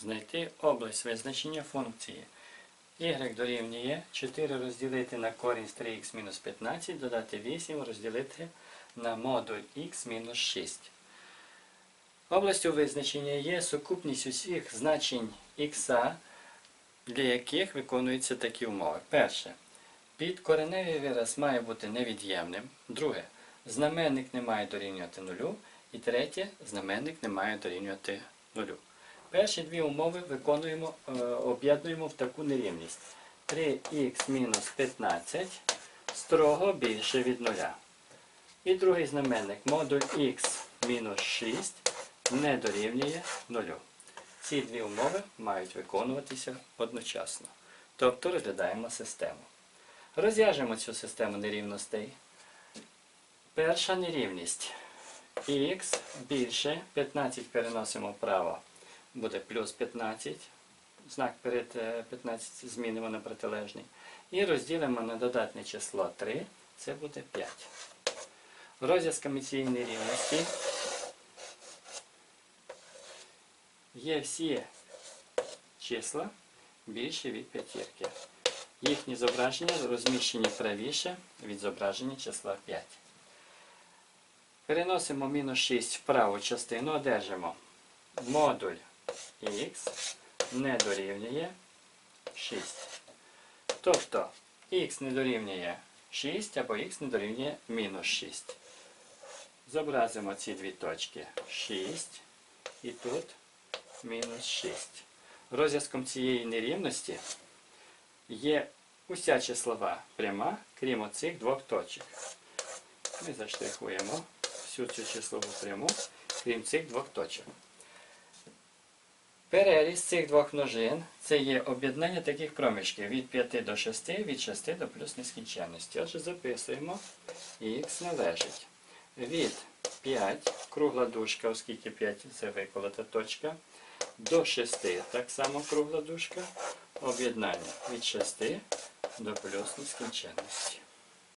знайти область визначення функції. y дорівнює 4 розділити на корінь з 3х мінус 15, додати 8 розділити на модуль х мінус 6. Областю визначення є сукупність усіх значень х, для яких виконуються такі умови. Перше. Підкореневий вираз має бути невід'ємним. Друге. Знаменник не має дорівнювати нулю. І третє, знаменник не має дорівнювати нулю. Перші дві умови виконуємо, е, об'єднуємо в таку нерівність. 3х мінус 15 строго більше від нуля. І другий знаменник модуль х мінус 6 не дорівнює нулю. Ці дві умови мають виконуватися одночасно. Тобто розглядаємо систему. Розв'яжемо цю систему нерівностей. Перша нерівність. х більше 15 переносимо вправо. Буде плюс 15. Знак перед е, 15 змінимо на протилежний. І розділимо на додатне число 3. Це буде 5. Розв'язками цієї нерівності є всі числа більше від п'ятірки. Їхні зображення розміщені правіше від зображення числа 5. Переносимо мінус 6 в праву частину, одержимо модуль х не дорівнює 6. Тобто х не дорівнює 6 або х не дорівнює мінус 6. Зобразимо ці дві точки 6 і тут мінус 6. Розв'язком цієї нерівності є уся числова пряма, крім оцих двох точок. Ми заштрихуємо всю цю числову пряму, крім цих двох точок. Переріз цих двох множин це є об'єднання таких проміжків від 5 до 6, від 6 до плюс нескінченності. Отже, записуємо, х належить від 5, кругла дужка, оскільки 5 це виколота точка, до 6, так само кругла дужка, об'єднання від 6 до плюс нескінченності.